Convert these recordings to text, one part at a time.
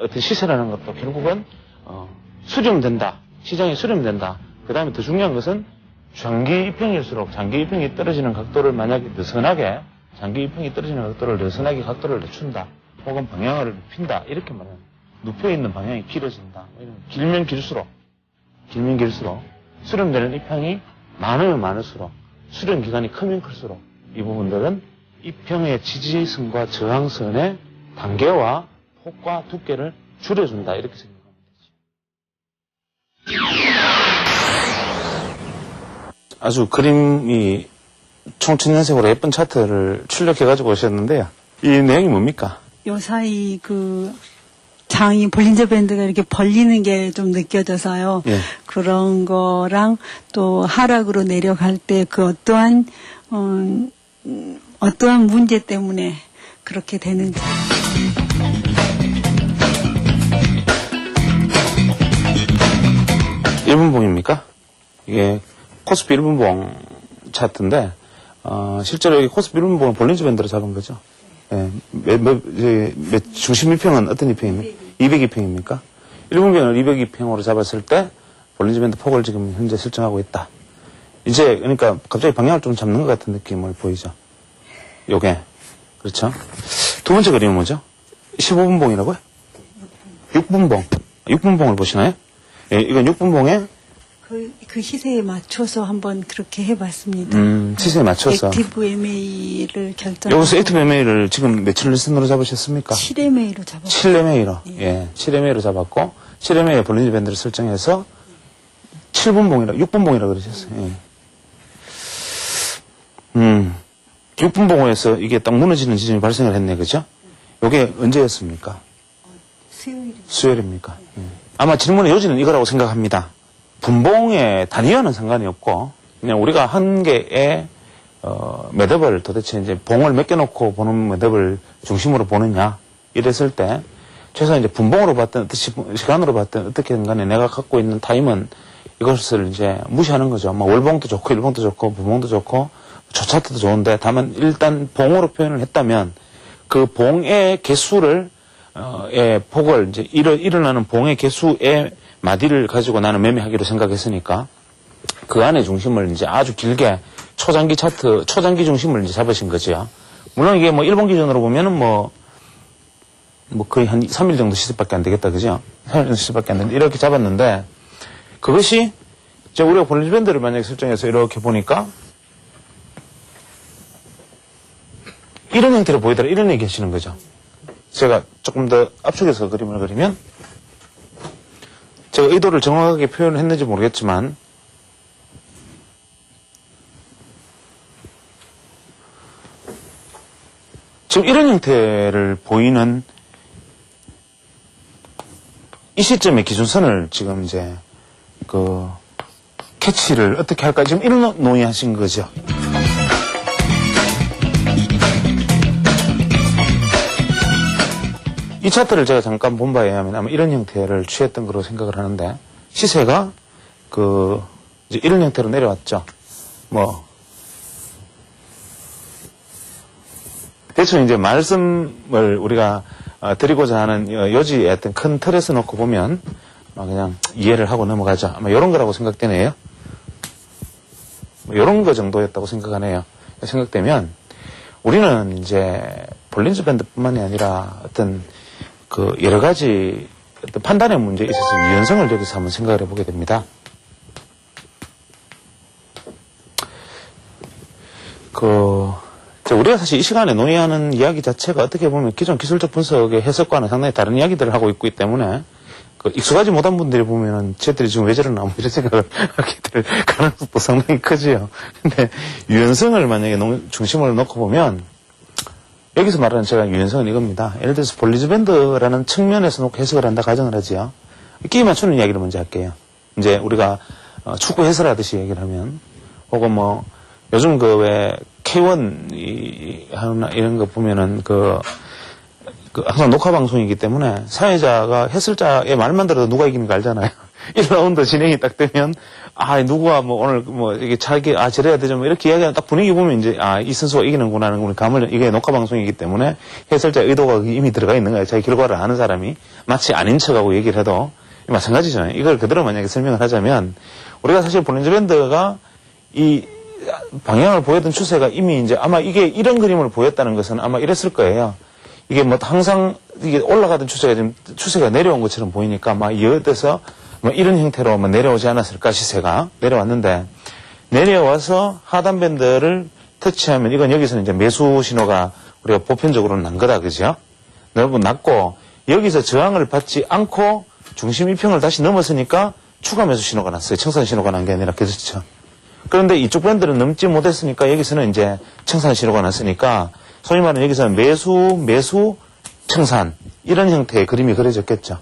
어떤 시세라는 것도 결국은 어, 수렴된다. 시장에 수렴된다. 그 다음에 더 중요한 것은 장기 입형일수록 장기 입형이 떨어지는 각도를 만약에 느슨하게 장기 입형이 떨어지는 각도를 느슨하게 각도를 늦춘다. 혹은 방향을 눕힌다. 이렇게 말하면 눕혀 있는 방향이 길어진다. 이런 길면 길수록 길면 길수록 수렴되는 입형이 많으면 많을수록 수렴 기간이 크면 클수록 이 부분들은 입형의 지지선과 저항선의 단계와 폭과 두께를 줄여준다 이렇게 생각하면 되죠. 아주 그림이 총천연색으로 예쁜 차트를 출력해가지고 오셨는데요. 이 내용이 뭡니까? 요 사이 그 장이 볼린저 밴드가 이렇게 벌리는 게 좀 느껴져서요. 예. 그런 거랑 또 하락으로 내려갈 때 그 어떠한 음, 음, 어떠한 문제 때문에 그렇게 되는지. 일분봉입니까? 이게 코스피 일분봉 차트인데 어, 실제로 여기 코스피 일분봉은 볼린저 밴드로 잡은 거죠. 예, 몇, 몇, 몇, 중심 2평은 어떤 2평입니까? 202평입니까? 1분평을 202평으로 잡았을 때 볼린저 밴드 폭을 지금 현재 설정하고 있다. 이제 그러니까 갑자기 방향을 좀 잡는 것 같은 느낌을 보이죠. 요게 그렇죠. 두 번째 그림은 뭐죠? 15분봉이라고요? 6분봉. 6분봉을 보시나요? 예, 이건 6분봉에 그, 그 시세에 맞춰서 한번 그렇게 해봤습니다. 음, 시세에 맞춰서. 액티브 MA를 결정. 여기서 액티브 MA를 지금 며칠 리슨으로 잡으셨습니까? 7MA로 잡았어요. 7MA로. 예, 7MA로 잡았고, 7MA에 볼린지 밴드를 설정해서 7분봉이라, 6분봉이라 그러셨어요. 예. 음, 6분봉에서 이게 딱 무너지는 지점이 발생을 했네, 그죠? 요게 언제였습니까? 수요일에. 수요일입니까? 예. 아마 질문의 요지는 이거라고 생각합니다. 분봉의 단위와는 상관이 없고 그냥 우리가 한 개의 어, 매듭을 도대체 이제 봉을 몇 개 놓고 보는 매듭을 중심으로 보느냐 이랬을 때 최소한 이제 분봉으로 시- 시간으로 봤든 어떻게든 간에 내가 갖고 있는 타임은 이것을 이제 무시하는 거죠. 뭐 월봉도 좋고 일봉도 좋고 분봉도 좋고 조차트도 좋은데 다만 일단 봉으로 표현을 했다면 그 봉의 개수를 어, 의 폭을 이제 일어, 일어나는 봉의 개수의 마디를 가지고 나는 매매하기로 생각했으니까 그 안에 중심을 이제 아주 길게 초장기 차트, 초장기 중심을 이제 잡으신 거죠. 물론 이게 뭐 일본 기준으로 보면은 뭐, 뭐 거의 한 3일 정도 시세밖에 안 되겠다, 그죠? 3일 정도 시세밖에 안 되는데 이렇게 잡았는데 그것이 이제 우리가 볼리지 밴드를 만약에 설정해서 이렇게 보니까 이런 형태로 보이더라, 이런 얘기 하시는 거죠. 제가 조금 더 압축해서 그림을 그리면 제가 의도를 정확하게 표현했는지 모르겠지만 지금 이런 형태를 보이는 이 시점의 기준선을 지금 이제 그 캐치를 어떻게 할까 지금 이런 논의하신 거죠. 이 차트를 제가 잠깐 본 바에 의하면 아마 이런 형태를 취했던 거로 생각을 하는데 시세가 그 이제 이런 형태로 내려왔죠. 뭐 대충 이제 말씀을 우리가 어, 드리고자 하는 요- 요지의 어떤 큰 틀에서 놓고 보면 어, 그냥 이해를 하고 넘어가자. 아마 이런 거라고 생각되네요. 뭐 이런 거 정도였다고 생각하네요. 생각되면 우리는 이제 볼린즈 밴드뿐만이 아니라 어떤 그 여러 가지 판단의 문제에 있어서 유연성을 여기서 한번 생각을 해보게 됩니다. 그, 저 우리가 사실 이 시간에 논의하는 이야기 자체가 어떻게 보면 기존 기술적 분석의 해석과는 상당히 다른 이야기들을 하고 있기 때문에 그 익숙하지 못한 분들이 보면은 쟤들이 지금 왜 저러나 뭐 이런 생각을 하게 될 가능성도 상당히 크지요. 근데 유연성을 만약에 농- 중심을 놓고 보면 여기서 말하는 제가 유연성은 이겁니다. 예를 들어서 볼리즈 밴드라는 측면에서 놓고 해석을 한다 가정을 하지요. 끼 맞추는 이야기를 먼저 할게요. 이제 우리가 어, 축구 해설하듯이 얘기를 하면 혹은 뭐 요즘 그 왜 K1 이- 하나 이런 거 보면은 그, 그 항상 녹화 방송이기 때문에 사회자가 해설자의 말만 들어도 누가 이기는 거 알잖아요. 1라운드 진행이 딱 되면, 아, 누구가 뭐 오늘 뭐 이게 자기, 아, 저래야 되죠. 뭐 이렇게 이야기하는 딱 분위기 보면 이제, 아, 이 선수가 이기는구나 하는 걸 감을, 이게 녹화 방송이기 때문에 해설자 의도가 이미 들어가 있는 거예요. 자기 결과를 아는 사람이 마치 아닌 척하고 얘기를 해도 마찬가지잖아요. 이걸 그대로 만약에 설명을 하자면, 우리가 사실 볼린저 밴드가 이 방향을 보였던 추세가 이미 이제 아마 이게 이런 그림을 보였다는 것은 아마 이랬을 거예요. 이게 뭐 항상 이게 올라가던 추세가 지금 추세가 내려온 것처럼 보이니까 막 이어져서 뭐 이런 형태로 뭐 내려오지 않았을까 시세가 내려왔는데 내려와서 하단 밴드를 터치하면 이건 여기서는 이제 매수 신호가 우리가 보편적으로 난 거다 그죠? 여러분 났고 여기서 저항을 받지 않고 중심 이평을 다시 넘었으니까 추가 매수 신호가 났어요. 청산 신호가 난 게 아니라 그렇죠. 그런데 이쪽 밴드는 넘지 못했으니까 여기서는 이제 청산 신호가 났으니까 소위 말하는 여기서는 매수, 매수, 청산 이런 형태의 그림이 그려졌겠죠.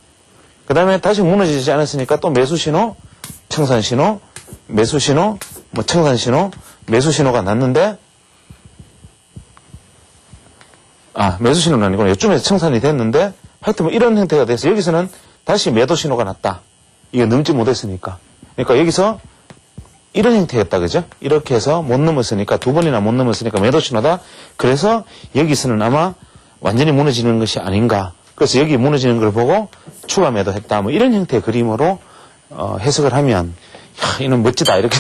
그 다음에 다시 무너지지 않았으니까 또 매수 신호, 청산 신호, 매수 신호, 뭐 청산 신호, 매수 신호가 났는데 아 매수 신호는 아니고 요쯤에서 청산이 됐는데 하여튼 뭐 이런 형태가 돼서 여기서는 다시 매도 신호가 났다. 이게 넘지 못했으니까. 그러니까 여기서 이런 형태였다, 그죠? 이렇게 해서 못 넘었으니까, 두 번이나 못 넘었으니까 매도 신호다. 그래서 여기서는 아마 완전히 무너지는 것이 아닌가. 그래서 여기 무너지는 걸 보고 추가 매도했다. 뭐 이런 형태의 그림으로 어, 해석을 하면, 야, 이는 멋지다. 이렇게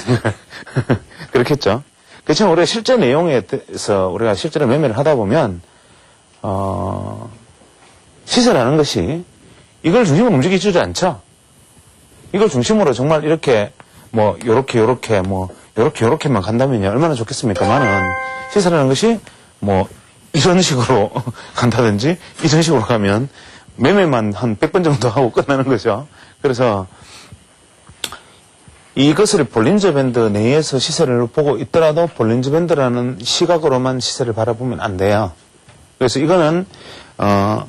그렇겠죠. 그렇지만 우리가 실제 내용에 대해서 우리가 실제로 매매를 하다 보면, 어, 시세라는 것이 이걸 중심으로 움직이지 않죠. 이걸 중심으로 정말 이렇게 뭐 요렇게 요렇게 뭐 요렇게 요렇게만 간다면요 얼마나 좋겠습니까만은 시세라는 것이 뭐 이런 식으로 간다든지 이런 식으로 가면 매매만 한 100번 정도 하고 끝나는 거죠. 그래서 이것을 볼린저 밴드 내에서 시세를 보고 있더라도 볼린저 밴드라는 시각으로만 시세를 바라보면 안 돼요. 그래서 이거는 어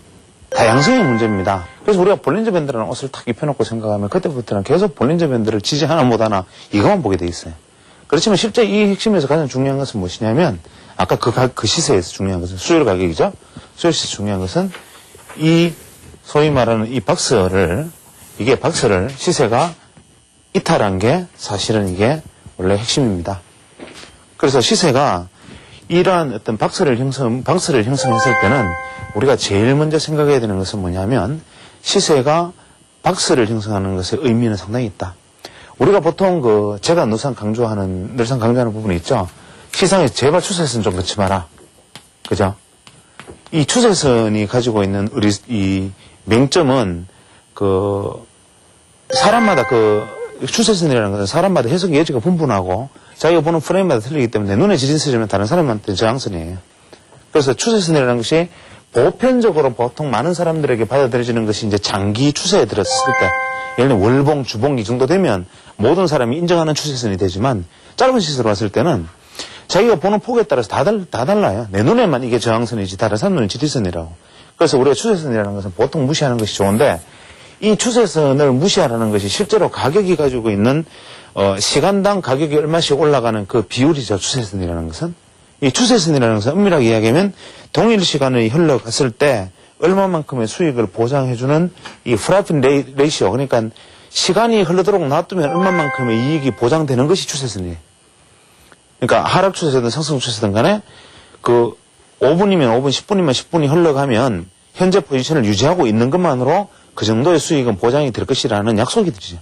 다양성의 문제입니다. 그래서 우리가 볼린저 밴드라는 옷을 탁 입혀놓고 생각하면 그때부터는 계속 볼린저 밴드를 지지 하나 못하나 이것만 보게 돼 있어요. 그렇지만 실제 이 핵심에서 가장 중요한 것은 무엇이냐면 아까 그, 가- 그 시세에서 중요한 것은 수요일 가격이죠. 수요일 시세 중요한 것은 이 소위 말하는 이 박스를 이게 박스를 시세가 이탈한 게 사실은 이게 원래 핵심입니다. 그래서 시세가 이러한 어떤 박스를 형성, 박스를 형성했을 때는 우리가 제일 먼저 생각해야 되는 것은 뭐냐면 시세가 박스를 형성하는 것의 의미는 상당히 있다. 우리가 보통 그 제가 늘상 강조하는 늘상 강조하는 부분이 있죠. 시장에 제발 추세선 좀 넣지 마라. 그죠? 이 추세선이 가지고 있는 우리 이 맹점은 그 사람마다 그 추세선이라는 것은 사람마다 해석 예지가 분분하고 자기가 보는 프레임마다 틀리기 때문에 눈에 지진세지면 다른 사람한테 저항선이에요. 그래서 추세선이라는 것이 보편적으로 보통 많은 사람들에게 받아들여지는 것이 이제 장기 추세에 들었을 때 예를 들면 월봉, 주봉 이 정도 되면 모든 사람이 인정하는 추세선이 되지만 짧은 시세로 봤을 때는 자기가 보는 폭에 따라서 다, 달, 다 달라요. 내 눈에만 이게 저항선이지 다른 사람 눈은 지지선이라고. 그래서 우리가 추세선이라는 것은 보통 무시하는 것이 좋은데 이 추세선을 무시하라는 것이 실제로 가격이 가지고 있는 어, 시간당 가격이 얼마씩 올라가는 그 비율이죠. 추세선이라는 것은. 이 추세선이라는 것은 엄밀하게 이야기하면 동일 시간이 흘러갔을 때 얼마만큼의 수익을 보장해주는 이 프라핀 레이, 레이시오. 그러니까 시간이 흘러도록 놔두면 얼마만큼의 이익이 보장되는 것이 추세선이에요. 그러니까 하락 추세든 상승 추세든 간에 그 5분이면 5분, 10분이면 10분이 흘러가면 현재 포지션을 유지하고 있는 것만으로 그 정도의 수익은 보장이 될 것이라는 약속이 되죠.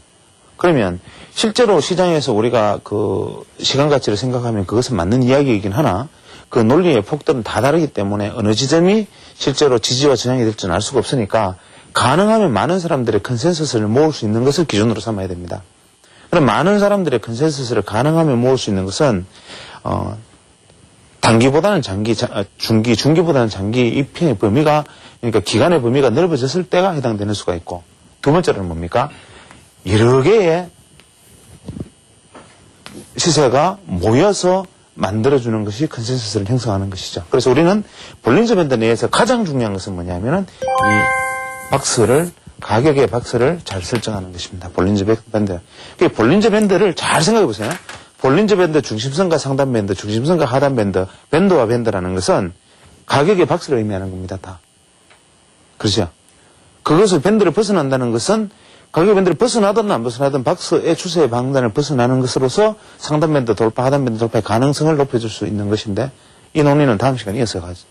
그러면 실제로 시장에서 우리가 그 시간 가치를 생각하면 그것은 맞는 이야기이긴 하나 그 논리의 폭들은 다 다르기 때문에 어느 지점이 실제로 지지와 저항이 될지는 알 수가 없으니까 가능하면 많은 사람들의 컨센서스를 모을 수 있는 것을 기준으로 삼아야 됩니다. 그럼 많은 사람들의 컨센서스를 가능하면 모을 수 있는 것은 어, 단기보다는 장기, 자- 어, 중기, 중기보다는 장기 입행의 범위가 그러니까 기간의 범위가 넓어졌을 때가 해당되는 수가 있고 두 번째로는 뭡니까? 여러 개의 시세가 모여서 만들어주는 것이 컨센서스를 형성하는 것이죠. 그래서 우리는 볼린저 밴드 내에서 가장 중요한 것은 뭐냐면은 이 박스를 가격의 박스를 잘 설정하는 것입니다. 볼린저 밴드. 그 볼린저 밴드를 잘 생각해 보세요. 볼린저 밴드 중심선과 상단 밴드, 중심선과 하단 밴드, 밴드와 밴드라는 것은 가격의 박스를 의미하는 겁니다. 다. 그렇죠? 그것을 밴드를 벗어난다는 것은 가격 밴드를 벗어나든 안 벗어나든 박스의 추세의 방단을 벗어나는 것으로서 상단 밴드 돌파, 하단 밴드 돌파의 가능성을 높여줄 수 있는 것인데 이 논의는 다음 시간에 이어서 가죠.